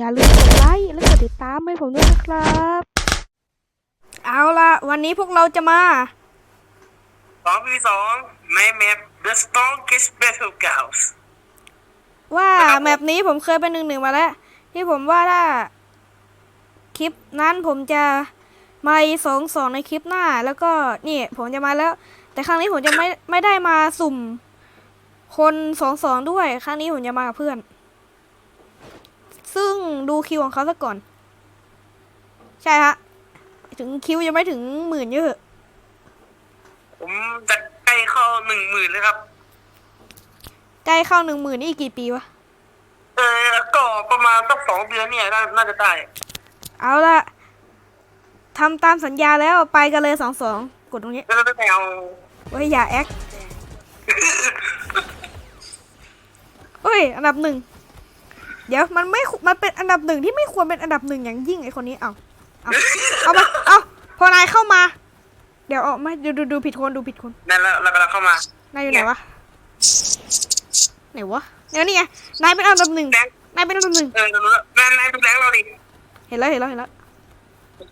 อย่าลืมกดไลค์และกดติดตามให้ผมด้วยนะครับ เอาละวันนี้พวกเราจะมาสองปีสองในแมป The Strongest Battlegrounds ว่านะครับผมแมปนี้ผมเคยเป็นหนึ่งหนึ่งมาแล้ว ที่ผมว่าถ้าคลิปนั้นผมจะมาสองสองในคลิปหน้า แล้วก็นี่ผมจะมาแล้ว แต่ครั้งนี้ผมจะไม่ไม่ได้มาสุ่ม คนสองสองด้วย ครั้งนี้ผมจะมากับเพื่อน ซึ่งดูคิวของเขาซะก่อน ใช่ฮะ ถึงคิวยังไม่ถึงหมื่นเยอะ ผมจะใกล้เข้าหนึ่งหมื่นเลยครับ ใกล้เข้าหนึ่งหมื่นนี่อีกกี่ปีวะ เออก็ประมาณสักสองเดือนเนี่ยน่าน่าจะได้ เอาละทำตามสัญญาแล้วไปกันเลยสองสองกดตรงนี้แล้วเราไปเอาเฮ้ยอย่าแอคเฮ้ย อันดับหนึ่ง เดี๋ยวมันไม่มันเป็นอันดับหนึ่งที่ไม่ควรเป็นอันดับหนึ่งอย่างยิ่งไอคนนี้เอาเอาเอามาเอาพอนายเข้ามา เดี๋ยวออกมาดูดูดูผิดคนดูผิดคนนั่นแล้วเรากำลังเข้ามานายอยู่ไหนวะไหนวะเดี๋ยวนี่ไงนายเป็นอันดับหนึ่งแรงนายเป็นอันดับหนึ่งเออเรารู้แล้วนั่นนายดูแรงเราดิเห็นแล้วเห็นแล้วเห็นแล้ว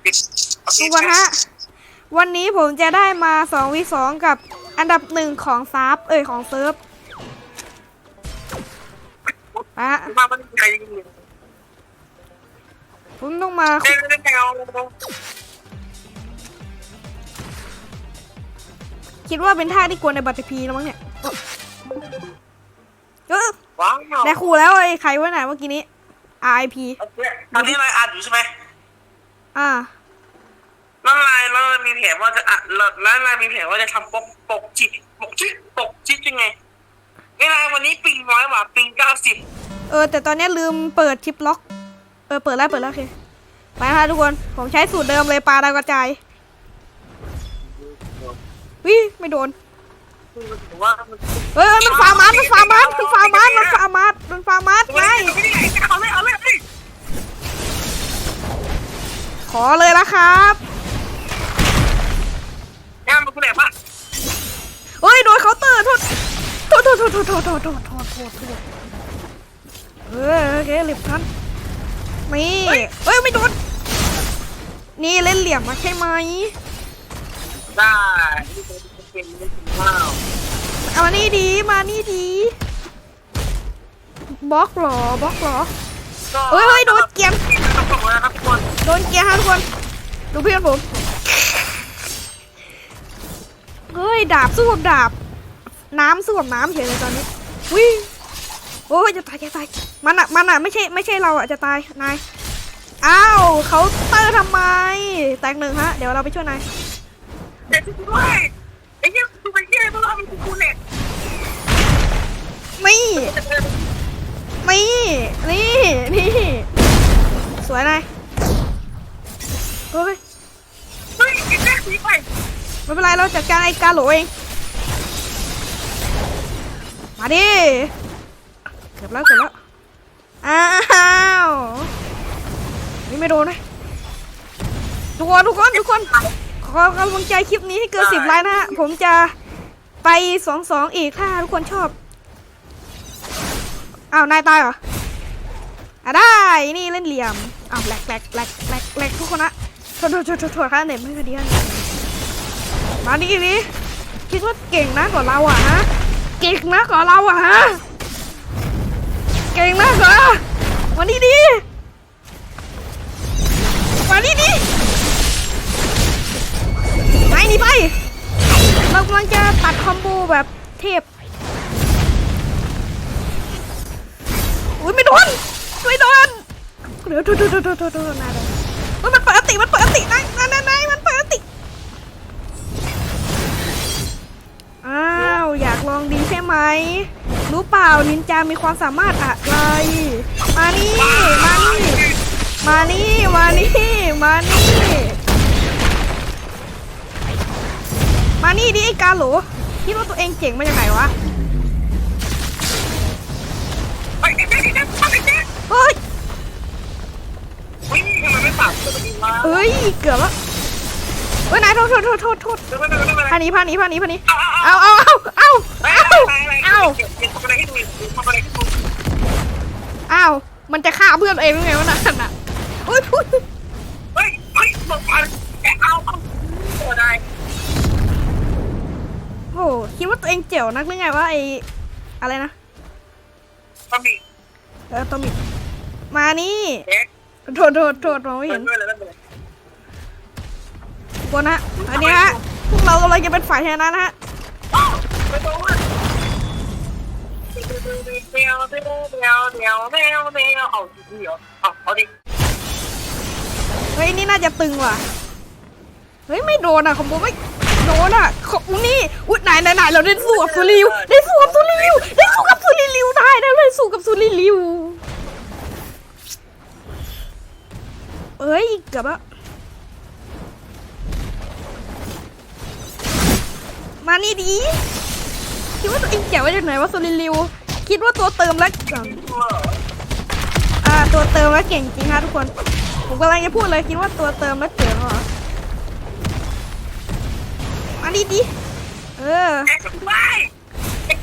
ปิดโอเคทุกคนฮะวันนี้ผมจะได้มา2วิ2กับอันดับหนึ่งของซับเอ้ยของเซิร์ฟ ไปฮะมามันใครยิงอยู่ผมต้องมาเดี๋ยวเราไปเอาคิดว่าเป็นท่าที่กวนในบัตรพีแล้วมั้งเนี่ยเออว้าวได้คู่แล้วไอ้ใครวะไหนเมื่อกี้นี้ RIP โอเคตอนนี้นายอ่านอยู่ใช่ไหมอ่าแล้วนายแล้วนายมีแผนว่าจะอะแล้วแล้วนายมีแผนว่าจะทำปกปกจิตปกจิตปกจิตยังไงนี่นายวันนี้ปิงน้อยกว่าปิงเก้าสิบ เออ แต่ตอนนี้ลืมเปิดชิปล็อก เออ เปิดแล้วเปิดแล้วโอเค ไปฮะทุกคน ผมใช้สูตรเดิมเลยปลาดาวกระจายวิไม่โดน ผมว่ามันเฮ้ยเฮ้ยมันฟาร์มาร์ทมันฟาร์มาร์ทมันฟาร์มาร์ทมันฟาร์มาร์ทมันฟาร์มาร์ทไงเอาเลยเอาเลยเอาเลย ขอเลยละครับงานมันกูแหลมอะเฮ้ย โดนเคาน์เตอร์โทษโทษโทษโทษโทษโทษโทษโทษโทษโทษโทษ เออโอเคเหลี่ยมทันนี่เฮ้ยไม่โดนนี่เล่นเหลี่ยมมาใช่ไหมได้ที่เป็นเป็นเป็นข้าวเอามานี่ดีมานี่ดีบล็อกหรอบล็อกหรอเฮ้ยเฮ้ยโดนเกียร์โดนเกียร์ฮะทุกคนดูเพื่อนผมเฮ้ยดาบสู้กับดาบ น้ำสู้กับน้ำเฉยเลยตอนนี้วิ่ง โอ้ยจะตายจะตายมันอะมันอะไม่ใช่ไม่ใช่เราอะจะตายนายอ้าวเขาเตอร์ทำไม แตกหนึ่งฮะ เดี๋ยวเราไปช่วยนายเด็กด้วยไอ้เหี้ยดูไปเหี้ยต้องทำเป็นกูเนี่ยนี่นี่นี่นี่สวยนายเฮ้ยเฮ้ยไอ้แม่สีไปไม่เป็นไรเราจัดการไอ้กาโหลเองมาดิ เกือบแล้วเกือบแล้ว อ้าวนี่ไม่โดนเลยทุกคนทุกคนทุกคน ขอกำลังใจคลิปนี้ให้เกินสิบไลค์นะฮะ ผมจะไปสองสองอีกถ้าทุกคนชอบ อ้าว นายตายเหรอ อะได้ นี่เล่นเหลี่ยม อ้าวแหลกแหลกแหลกแหลกแหลกทุกคนนะโทษโทษโทษโทษโทษค่ะเน็ตไม่คดีค่ะมาดิดิคิดว่าเก่งนะกว่าเราอะฮะ เก่งนะกว่าเราอะฮะ เก่งนะกว่ามาดิดิมาดิดิไปนี่ไป เรากำลังจะตัดคอมโบแบบเทพ อุ้ยไม่โดนไม่โดนเดี๋ยวโดนโดนโดนโดนโดนโดนนายโดนเฮ้ยมันเปิดอติมันเปิดอตินายนายนายนายมันเปิดอติอ้า อยากลองดีใช่ไหม รู้เปล่านินจามีความสามารถอะไร มานี่ มานี่ มานี่ มานี่ มานี่ มานี่ดิไอ้กาโหลคิดว่าตัวเองเจ๋งมาจากไหนวะไอ้ไอ้แม่ไอ้แม่ไอ้แม่เฮ้ยเฮ้ยเกือบแล้ว เฮ้ยนายโทษโทษโทษโทษโทษเดี๋ยวไม่ไม่ไม่ไม่พาหนี้พาหนี้พาหนี้พาหนี้เอาเอาเอาเอาเอาเอาเอาเอาเอาเอาเก็บเก็บทำอะไรให้ดูทำอะไรให้ดูเอามันจะฆ่าเพื่อนตัวเองยังไงวะนั่นน่ะอุ้ยอุ้ยเฮ้ยเฮ้ยบอกมาแกเอาเอาตัวได้โอ้โหคิดว่าตัวเองเจ๋วนักหรือไงวะไออะไรนะก็มีเออตัวมิดมานี่เอ๊ะโทษโทษโทษมองไม่เห็น คนฮะอันนี้ฮะพวกเรากำลังจะเป็นฝ่ายชนะนะฮะเดียวเดียวเดียวเดียวเดียวเดียวเอาดิเดียวเอาเอาดิเฮ้ยนี่น่าจะตึงว่ะเฮ้ยไม่โดนอะคอมโบไม่โดนอะขอบนี่อุ้ยไหนไหนไหนเราได้สู้กับซูริวได้สู้กับซูริวได้สู้กับซูริวได้ได้เลยสู้กับซูริวเอ้ยเกือบแล้ มานี่ดี คิดว่าตัวเองแจ๋วจากไหนวะซูริลิว คิดว่าตัวเติมแล้วก่อนอ่าตัวเติมแล้วเก่งจริงฮะทุกคน ผมกำลังจะพูดเลยคิดว่าตัวเติมแล้วเจ๋งเหรอมาดีดิเออไม่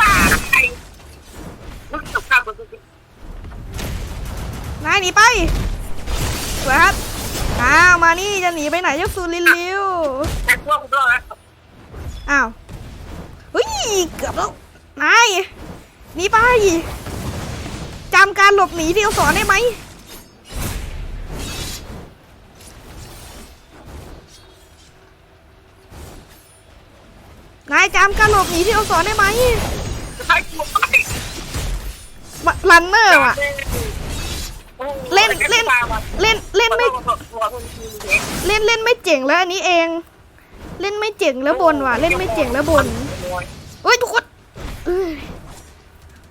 ตายมันจบข่าวมันนายหนีไปสวยครับอ้าวมานี่จะหนีไปไหนเจ้าซูริลิวแกพวกคุณด้วย อ้าวเฮ้ยเกือบแล้วนายหนีไปจำการหลบหนีที่เราสอนได้ไหมนายจำการหลบหนีที่เราสอนได้ไหมใช่กูไปรันเนอร์ว่ะเล่นเล่นเล่นเล่นไม่เล่นเล่นไม่เจ๋งแล้วอันนี้เอง เล่นไม่เจ๋งแล้วบนว่ะ เล่นไม่เจ๋งแล้วบนเฮ้ยทุกคนเอ้ย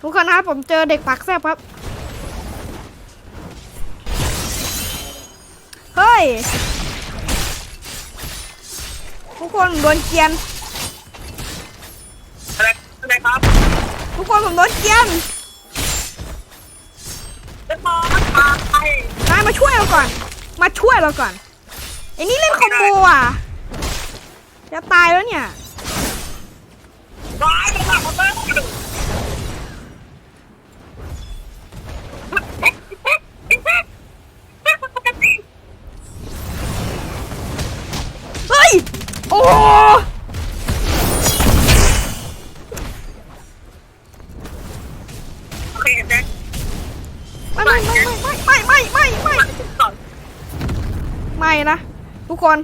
ทุกคนนะครับผมเจอเด็กปากแซบครับ เฮ้ย ทุกคนโดนเกรียนอะไรอะไรครับ ทุกคนผมโดนเกรียนเล่นบอลมาไปนายมาช่วยเราก่อน มาช่วยเราก่อนไอ้นี่เล่นคอมโบอะ จะตายแล้วเนี่ยร้ายไปแล้วเลิกเฮ้ย โอ้โอเคแจ็คไม่ไม่ไม่ไม่ไม่ไม่ไม่ไม่ก่อนไม่นะ ทุกคน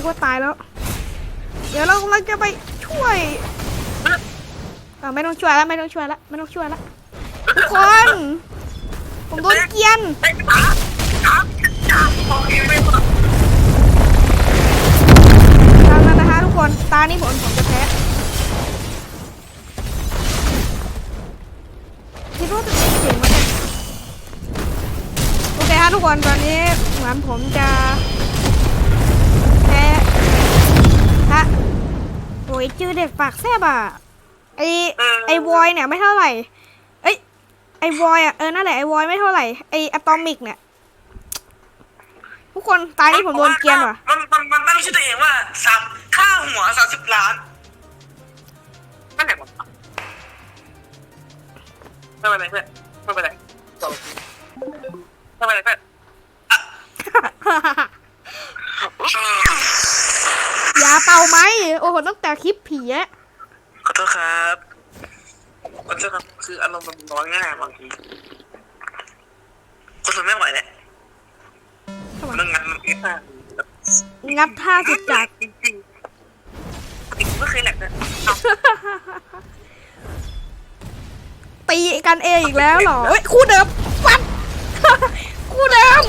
นึกว่าตายแล้ว เดี๋ยวเรากำลังจะไปช่วยอ่าไม่ต้องช่วยแล้วไม่ต้องช่วยแล้วไม่ต้องช่วยแล้วทุกคนผมโดนเกียนไอ้ขาขาขาโอเคไม่หมดตามนั้นนะคะทุกคนตานี่ผมผมจะแพ้คิดว่าจะเก่งมากโอเคฮะทุกคนตอนนี้เหมือนผมจะ โอ้ยเจอเด็กปากแซบอะไอไอวอยเนี่ยไม่เท่าไหร่เอ้ยไอวอยอะเออนั่นแหละไอวอยไม่เท่าไหร่ไออะตอมิกเนี่ยทุกคนตายนี่ผมโดนเกรียนว่ะมันมันมันตั้งชื่อตัวเองว่าสามค่าหัวสามสิบล้านนั่นแหละไม่เป็นไรเพื่อนไม่เป็นไรไม่เป็นไรเพื่อน อย่า เป่าไหมโอ้โหตั้งแต่คลิปผีอะขอโทษครับขอโทษครับคืออารมณ์มันร้อนง่ายบางทีคนทนไม่ไหวแหละมันงันมันไม่ได้งัดท่าสุดจัดจริงจริงๆไม่เคยแหลกนะตีกันเองอีกแล้วเหรอเฮ้ยคู่เดิมฟันคู่เดิม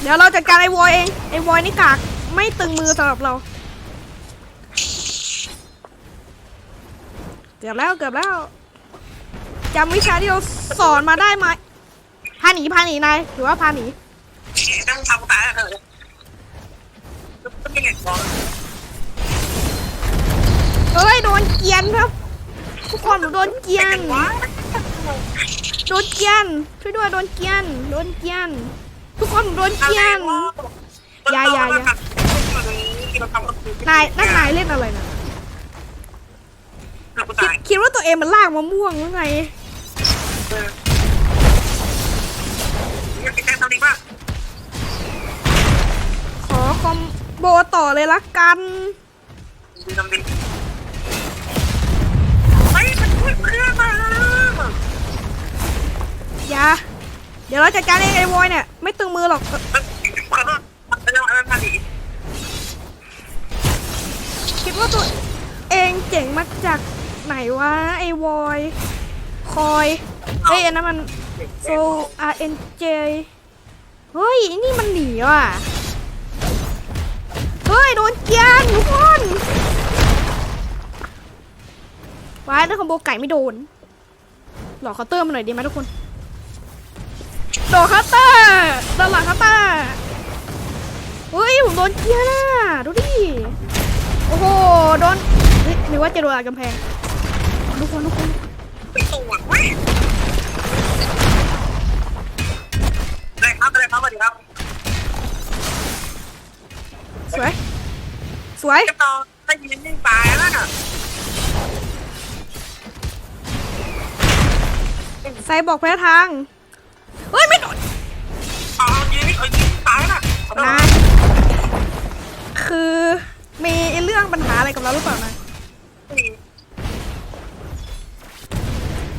เดี๋ยวเราจัดการไอ้วอยเอง ไอ้วอยนี่กาก ไม่ตึงมือสำหรับเรา เกือบแล้วเกือบแล้วจำวิชาที่เราสอนมาได้ไหมพาหนีพาหนีนายหรือว่าพาหนีต้องทำตาเลยก็ไม่เห็นบอลเอ้ยโดนเกียนครับทุกคนหนูโดนเกียนโดนเกียนช่วยด้วยโดนเกียนโดนเกียน ทุกคนหนูโดนเกรียนนายนั่นนายเล่นอะไรนะตัวเองมันลากมะม่วงหรือไงเออเนี่ยแกทำดีมากขอคอมโบต่อเลยละกันดีทำดีเฮ้ยมันช่วยเพื่อนมาอย่า เดี๋ยวเราจัดการเองไอ้วอยเนี่ยไม่ตึงมือหรอกขอโทษเรื่องอะไรมาดีคิดว่าตัวเองเจ๋งมาจากไหนวะไอ้วอยคอยเฮ้ยอันนั้นมันโซ R N J เฮ้ยไอ้นี่มันหนีว่ะเฮ้ยโดนเกียนทุกคนว้ายถ้าคอมโบไก่ไม่โดนหลอกเคาเตอร์มาหน่อยดีไหมทุกคน โดนเคาน์เตอร์โดนหลังคาน์เตอร์เฮ้ยผมโดนเกียร์น่ะดูดิ โอ้โห โดนเฮ้ยกว่าจะโดนอะไรกำแพงทุกคนทุกคนไปตูดเว้ยครับอะไรครับสวัสดีครับสวย สวยเก็บต่อถ้ายืนนิ่งตายแล้วน่ะใส่บอกแพ้ทาง เฮ้ยไม่โดนอ๋อยืนนิ่งเออยืนตายน่ะนะคือมีเรื่องปัญหาอะไรกับเราหรือเปล่านะ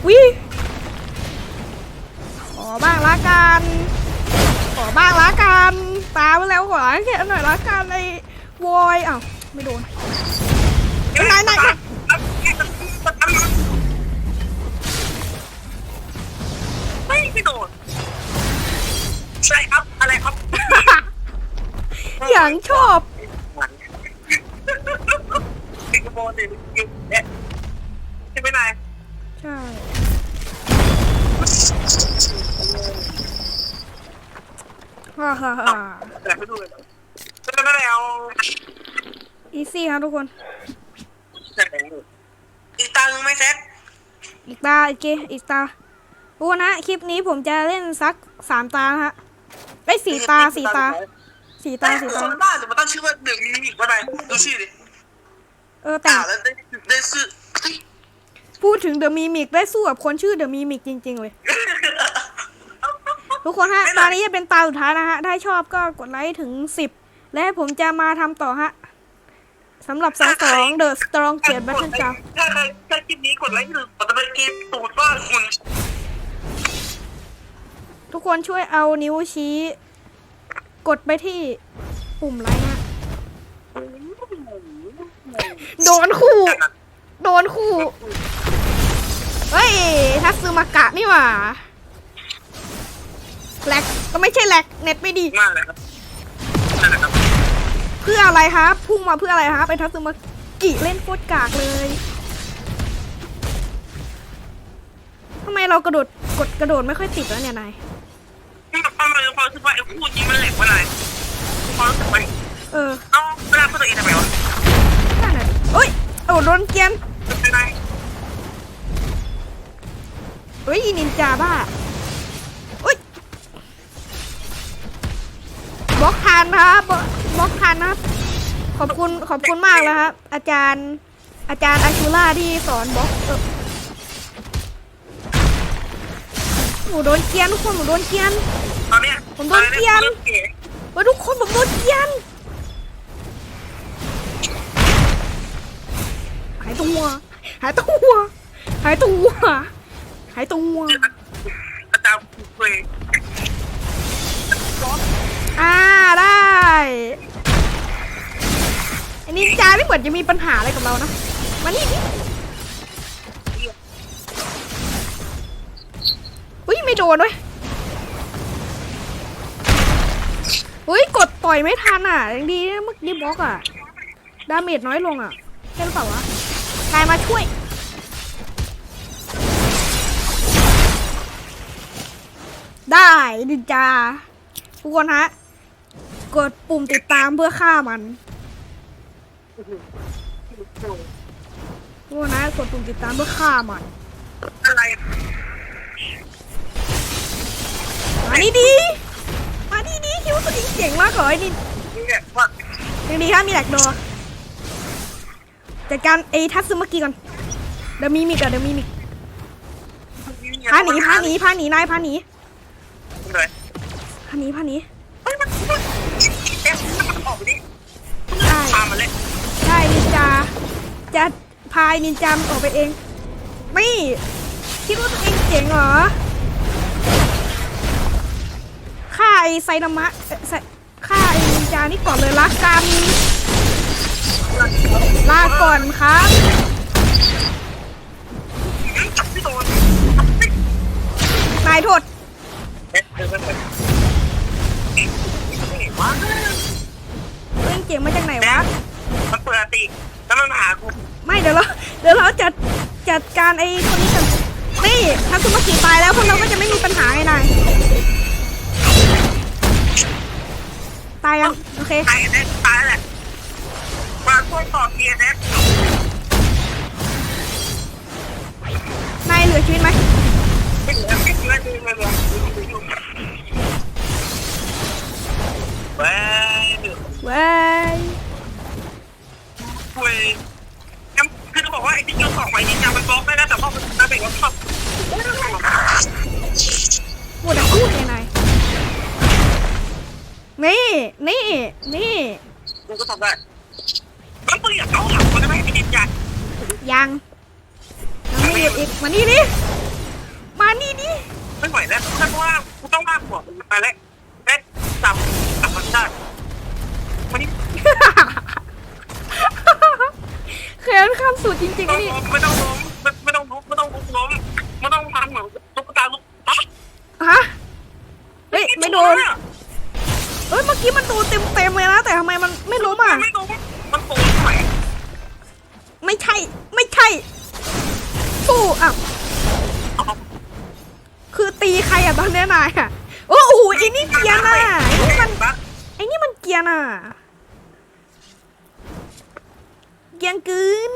วิขอบ้างละกันขอบ้างละกันตามไปแล้วขอแค่หน่อยละกันไอ้วอยอ้าวไม่โดนไหนไหนไห อย่างชอบ สิงคโปร์สิอยู่เนี่ยใช่ไหมนายใช่ ฮ่าฮ่าฮ่าแต่ไม่ดูเลยก็ไม่ได้เอาอีซี่ครับทุกคนอีกตาหนึ่งไม่เซ็ตอีกตาอีกเกอีกตาทุกคนนะ คลิปนี้ผมจะเล่นสักสามตานะฮะไอ้ยสี่ตาสี่ตา สี่ตาตาสี่สี่ตาตาบ้าจะมาตั้งชื่อว่าเดือดมิมิกว่าไงดูชื่อดิเออแต่อ่างแล้วได้ได้ชื่อพูดถึงเดอะมีมิกได้สู้กับคนชื่อเดอะมีมิกจริง ๆ เลย ทุกคนฮะตานี้จะเป็นตาสุดท้ายนะฮะ ถ้าชอบก็กดไลค์ถึงสิบและผมจะมาทำต่อฮะสำหรับสองสองเดอะสตรองเกียร์แบทเทิลจาถ้าใครถ้าคลิปนี้กดไลค์หนึ่งผมจะไปกินตูดบ้านคุณทุกคนช่วยเอานิ้วชี้ กดไปที่ปุ่มไลค์นะโดนคู่ โดนคู่ เฮ้ย ทัตซึมากะนี่หว่าแหลกก็ไม่ใช่แหลกเน็ตไม่ดี มากเลยครับนั่นแหละครับเพื่ออะไรครับพุ่งมาเพื่ออะไรครับไอ้ทัตซึมากิเล่นโคตรกากเลยทำไมเรากระโดดกดกระโดดไม่ค่อยติดแล้วเนี่ยนายทำไม ความรู้สึกว่าไอ้คู่นี้มันแหลกว่าอะไรความรู้สึกไปเออเอ้าเวลาพูดตัวเองทำไมวะนั่นน่ะเอ้ยโอ้โดนเกรียนเป็นไรเฮ้ยอีนินจาบ้าอุ้ยบล็อกทันครับบล็อกบล็อกทันนะครับ ขอบคุณขอบคุณมากแล้วครับ อาจารย์ อาจารย์อาชูล่าที่สอนบล็อกเออหนูโดนเกรียนทุกคนหนูโดนเกรียนตอนเนี้ย ผมโดนเกลียนเฮ้ยทุกคนผมโดนเกรียนหายตัวหายตัวหายตัวหายตัวอาจารย์คุยอ่าได้ไอ้นินจาไม่เหมือนจะมีปัญหาอะไรกับเรานะมานี่ดิอุ้ยไม่โดนด้วย อุ้ยกดต่อยไม่ทันอะยังดีนะเมื่อกี้บล็อกอะ ดาเมจน้อยลงอะใช่หรือเปล่าวะกายมาช่วย ได้นินจาทุกคนฮะ กดปุ่มติดตามเพื่อฆ่ามันทุกคนนะกดปุ่มติดตามเพื่อฆ่ามันอะไรมานี่ดีมานี่ดี คิดว่าตัวเองเจ๋งมากเหรอไอ้นี่เนี่ยว่ายังดีครับมีแหลกโดจัดการไอ้ทัตซึมากิก่อนเดี๋ยวมีมิกอะเดี๋ยวมีมิกพาหนีพาหนีพาหนีนายพาหนีเลยพาหนีพาหนีเฮ้ยมันมันเอ็มมันออกไปดิได้พามันเลยได้นินจาจะพายนินจามนออกไปเอง ไม่ คิดว่าตัวเองเจ๋งเหรอฆ่า ไอ้ไซนามะเอ่อไซฆ่าไอ้นินจานี่ก่อนเลยละกันลาก่อนครับจับไม่โดนนายโทษเอ๊ะเดี๋ยวมันว้าตัวเองเจ๋งมาจากไหนวะ มันเปิดตีแล้วมันมาหากูไม่เดี๋ยวเราเดี๋ยวเราจัดจัดการไอ้คนนี้กันนี่ถ้าคุณมาขี่ตายแล้วพวกเราก็จะไม่มีปัญหาไงนาย ตายยังโอเคตายแน่ตายแหละมาช่วยต่อเกียร์แน่นายเหลือชีวิตไหมไม่เหลือไม่เหลือไม่เหลือไม่เหลือเว้ยเว้ยเว้ยคือจะบอกว่าไอ้ที่เกี่ยวสองไว้นี่นะมันบล็อกได้นะแต่พอมันจะเป็นว่าชอบพูดแต่พูดไงนาย นี่ นี่ นี่กูก็ทำได้แล้วมึงอยากเอาหลังมันได้ไหมไอ้ดินใหญ่ยังยังไม่หยุดอีกมานี่ดิมานี่ดิไม่ไหวแล้วเพราะว่ากูต้องลากหัวมันมาแล้วเอ๊ะจับจับมันได้วันนี้เขียนคำสูตรจริงๆนี่ไม่ต้องล้มไม่ต้องล้มไม่ต้องลุกล้มไม่ต้องทำเหมือนตุ๊กตาลุกปั๊บฮะเฮ้ยไม่โดน เอ้ยเมื่อกี้มันโดนเต็มเต็มๆเลยนะ แต่ทำไมมันไม่ล้มอะไม่ล้มมันโตใหม่ไม่ใช่ ไม่ใช่สู้อะคือตีใครอะตอนเนี้ยนายอะโอ้โหไอ้นี่เกรียร์น่ะไอ้นี่มันปั๊บไอ้นี่มันเกรียร์น่ะเกรียงกืน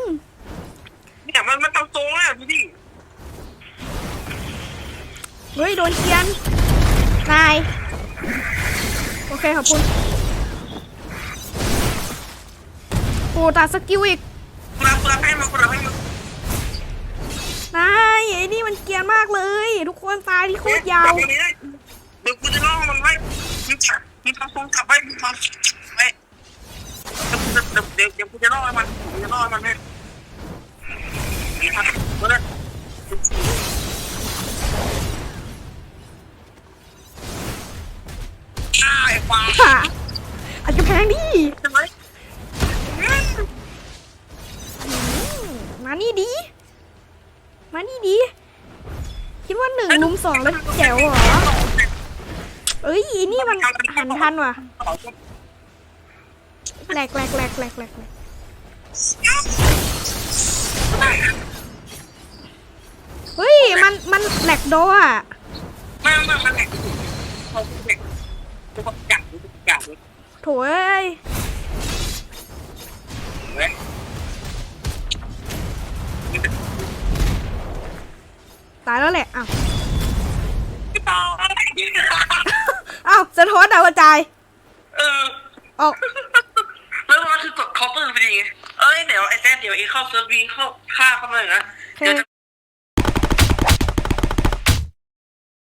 เนี่ยมันมันทำทรงอะดูดิเฮ้ยโดนเกรียนนายโอเค ขอบคุณ โอ้ตัดสกิลอีกกูรับกูรับให้มันกูรับให้มันนายไอ้นี่มันเกรียนมากเลย ทุกคนตายที่โคตรยาว เดี๋ยวกูจะล่อมันไว้มึงจับมึงทำทรงจับไว้มึงทำไว้เดี๋ยวเดี๋ยวเดี๋ยวกูจะล่อมันกูจะล่อมันให้ มันหันทันว่ะแหลกแหลกแหลกแหลกแหลกแหลกเฮ้ย มัน มันแหลกโดอะไม่ไม่ไม่ไม่เขาเด็กกูก็กัดกูกัดเลยโถเอ้ยเว้ยตายแล้วแหละอ้าวพี่ต่ออะไรเนี่ยอ้าวสะท้อนดาวกระจายเออ ออกแล้วมันคือกดคอปเปอร์พอดีไงเอ้ยเดี๋ยวไอ้แซดเดี๋ยวไอ้เข้าเซิร์ฟวิงเข้าฆ่าเข้ามาเลยนะ เดี๋ยวจะ